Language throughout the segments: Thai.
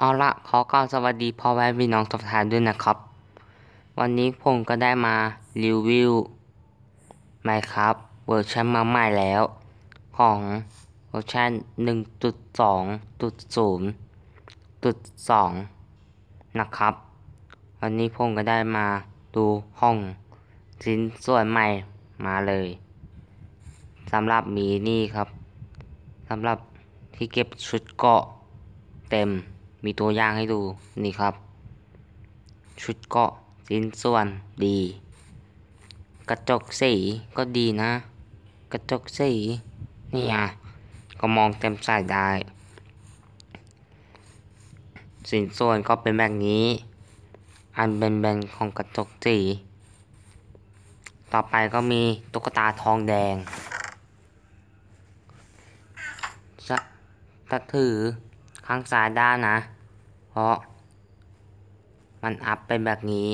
เอาละขอกล่าวสวัสดีพ่อแม่พี่น้องทุกท่านด้วยนะครับ วันนี้ผมก็ได้มารีวิวไมครับเวอร์ชันมาใหม่แล้ว ของเวอร์ชัน1.2.0.2 นะครับ วันนี้ผมก็ได้มาดูห้องชิ้นส่วนใหม่มาเลยสำหรับมีนี่ครับสำหรับที่เก็บชุดเกาะเต็ม มีตัวอย่างให้ดูนี่ครับ ชุดเกาะชิ้นส่วนดี กระจกสีก็ดีนะ กระจกสีนี่อะก็มองเต็มใส่ได้สินส่วนก็เป็นแบบนี้ อันเป็นแบนของกระจกสี ต่อไปก็มีตุ๊กตาทองแดงจะถือ ข้างซ้ายด้านนะ เพราะ มันอัพเป็นแบบนี้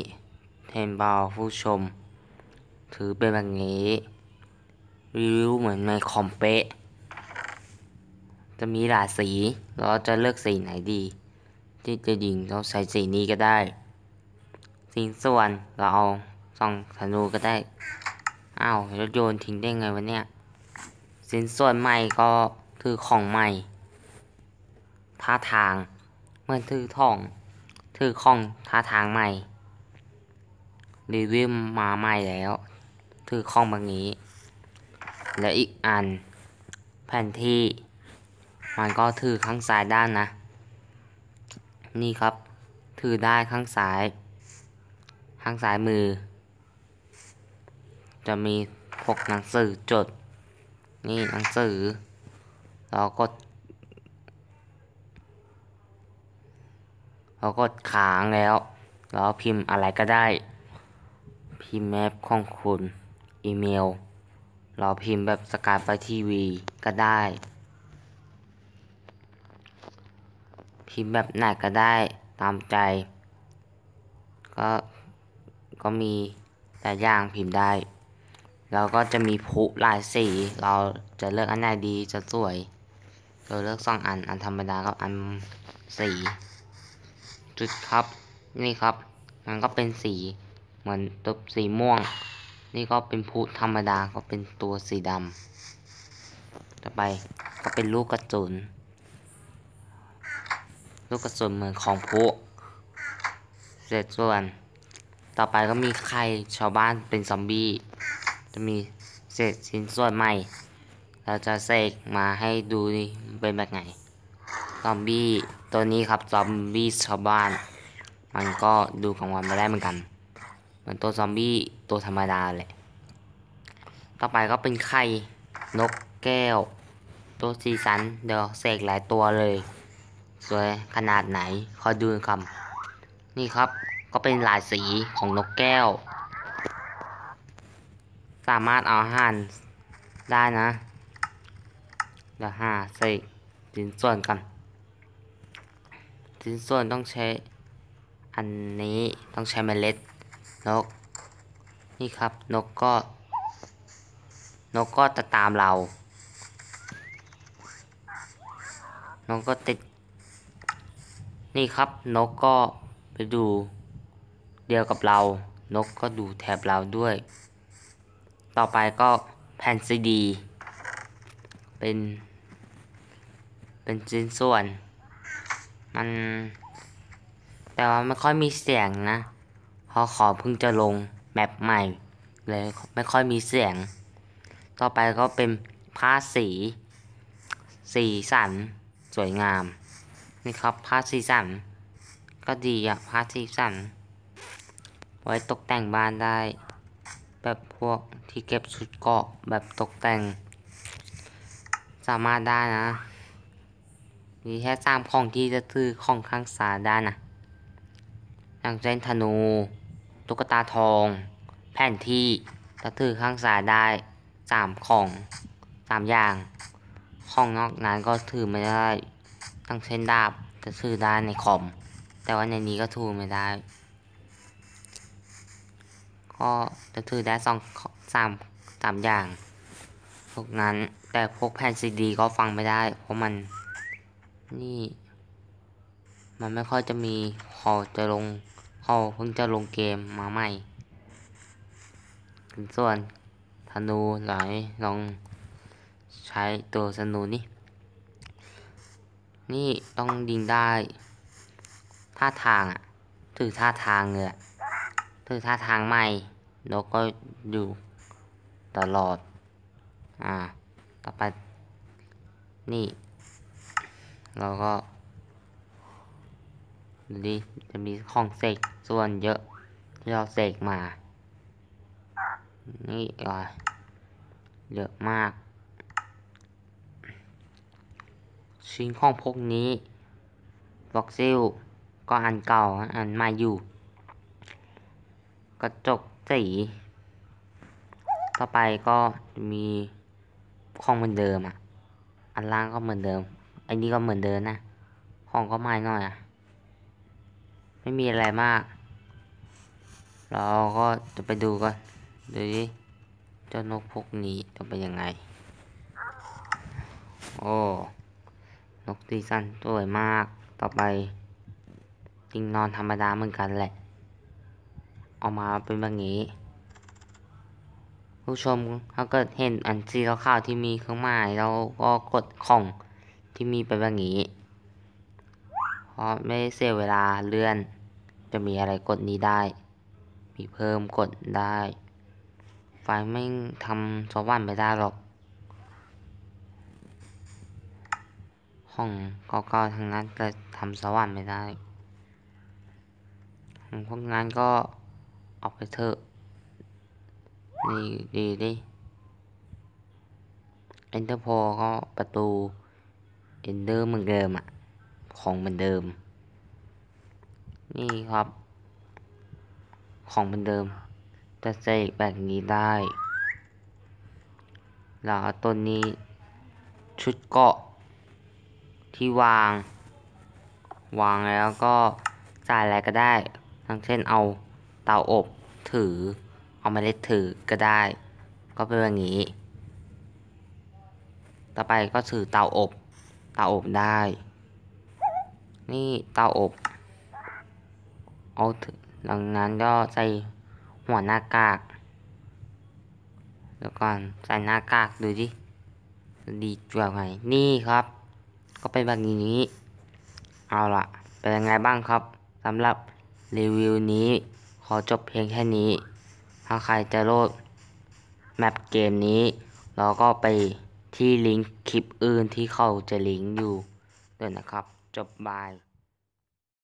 เทนบอลผู้ชม ถือเป็นแบบนี้รีวิวเหมือนในคอมเป๊ะ จะมีหลายสี เราจะเลือกสีไหนดี ที่จะยิงเราใส่สีนี้ก็ได้สิ่งส่วนเราเอาส่องธนูก็ได้อ้าวรถโยนทิ้งได้ไงวะเนี่ย สินส่วนใหม่ก็คือของใหม่ ท่าทางเหมือนถือท่องถือของท่าทางใหม่รีวิวมาใหม่แล้ว ถือของแบบนี้ และอีกอัน แผ่นที่ มันก็ถือข้างซ้ายด้านนะ นี่ครับ ถือได้ข้างซ้าย ข้างซ้ายมือ จะมีพวกหนังสือจด นี่หนังสือ เรากด เรากดค้างแล้วเราพิมพ์อะไรก็ได้ พิมพ์แมปของคุณ อีเมล เราพิมพ์แบบสกายไปทีวีก็ได้ พิมพ์แบบไหนก็ได้ตามใจ ก็ก็มีแต่อย่างพิมพ์ได้ เราก็จะมีพุลายสี เราจะเลือกอันไหนดีจะสวย เราเลือกสองอัน อันธรรมดากับอันสี จุดครับ นี่ครับ มันก็เป็นสีเหมือนตัวสีม่วง นี่ก็เป็นพุธรรมดาก็เป็นตัวสีดำต่อไปก็เป็นลูกกระสุน ลูกกระสุนเหมือนของพุเสร็จส่วน ต่อไปก็มีไข่ชาวบ้านเป็นซอมบี้ จะมีเศษชิ้นส่วนใหม่ เราจะเสกมาให้ดูนี่เป็นแบบไหน ซอมบี้ตัวนี้ครับซอมบี้ชาวบ้าน มันก็ดูของวันไม่ได้เหมือนกันเหมือนตัวซอมบี้ตัวธรรมดาเลยต่อไปก็เป็นไข่นกแก้ว ตัวสีสันเดี๋ยวเสกหลายตัวเลย สวยขนาดไหนคอยดูคำนี่ครับก็เป็นลายสีของนกแก้ว สามารถเอาอาหารได้นะเดี๋ยวหาใส่ชิ้นส่วนกัน ชิ้นส่วนต้องใช้อันนี้ต้องใช้เมล็ดนก นี่ครับนกก็ นกก็จะตามเรา นกก็ติด นี่ครับนกก็ไปดูเดียวกับเรา นกก็ดูแถบเราด้วย ต่อไปก็แผ่นซีดี เป็น เป็นชิ้นส่วน มัน แต่ว่าไม่ค่อยมีเสียงนะพราะขอเพิ่งจะลงแมปใหม่ เลยไม่ค่อยมีเสียง ต่อไปก็เป็นผ้าสี สีสัน สวยงาม นี่ครับผ้าสีสัน ก็ดีอะผ้าสีสัน ไว้ตกแต่งบ้านได้ แบบพวกที่เก็บชุดเกาะแบบตกแต่ง สามารถได้นะ มีแค่สามของที่จะซื้อของข้างซ้ายได้นะอย่างเช่นธนู ตุ๊กตาทอง แผ่นที่จะถือข้างซ้ายได้สามของสามอย่าง ของนอกนั้นก็ถือไม่ได้ตั้งเช่นดาบจะถือได้ในคอม แต่ว่าในนี้ก็ถือไม่ได้ ก็จะถือได้สองสามสามอย่าง พวกนั้นแต่พวกแผ่นซีดีก็ฟังไม่ได้ เพราะมัน นี่ มันไม่ค่อยจะมีเขาจะลงเขาเพิ่งจะลงเกมมาใหม่ ส่วนธนูหลายลองใช้ตัวธนูนี่ นี่ต้องยิงได้ ท่าทางอะ ถือท่าทางเลยอะถือท่าทางใหม่นกก็อยู่ตลอด อ่า ต่อไป นี่ เราก็ดูดิจะมีของเสกส่วนเยอะที่เราเสกมา นี่อะเยอะมาก ชิ้นของพวกนี้บ็อกซิลก็อันเก่าอันม่อยู่ กระจกสี ต่อไปก็จะมีของเหมือนเดิมอะ อันล่างก็เหมือนเดิม อันนี้ก็เหมือนเดิมนะของก็ใหม่หน่อยอะไม่มีอะไรมาก เราก็จะไปดูก่อนดูดิเจ้านกพวกนี้จะเป็นยังไง โอ้ นกตีสันสวยมาก ต่อไปจริงนอนธรรมดาเหมือนกันแหละ ออกมาเป็นแบบนี้ ผู้ชมถ้าเกิดเห็นอันสีขาวๆที่มีเครื่องหมายเราก็กดของ ที่มีไปแบบนี้เพราะไม่ได้เสียเวลาเลื่อน จะมีอะไรกดนี้ได้ มีเพิ่มกดได้ ไฟไม่ทำสว่านไม่ได้หรอก ห้องเก่าๆทางนั้นจะทำสว่านไม่ได้ของพวกนั้นก็ออกไปเถอะนี่ดีดิเอนเตอร์โพก็ประตู เอนเดอร์เหมือนเดิมอะของเหมือนเดิม นี่ครับ ของเหมือนเดิมจะใส่แบบนี้ได้แล้วตัวนี้ชุดเกาะที่วาง วางแล้วก็ใส่อะไรก็ได้ ทั้งเช่นเอาเตาอบถือ เอาเมล็ดถือก็ได้ ก็เป็นแบบนี้ ต่อไปก็ถือเตาอบ เตาอบได้ นี่เตาอบเอาถือหลังนั้นก็ใส่หัวหน้ากากแล้วก่อนใส่หน้ากากดูดิดีจวบไงนี่ครับ ก็เป็นแบบนี้ เอาละเป็นยังไงบ้างครับสำหรับรีวิวนี้ ขอจบเพียงแค่นี้ ถ้าใครจะโหลดแมปเกมนี้ เราก็ไป ที่ลิงก์คลิปอื่นที่เขาจะลิงก์อยู่ด้วยนะครับ จบบาย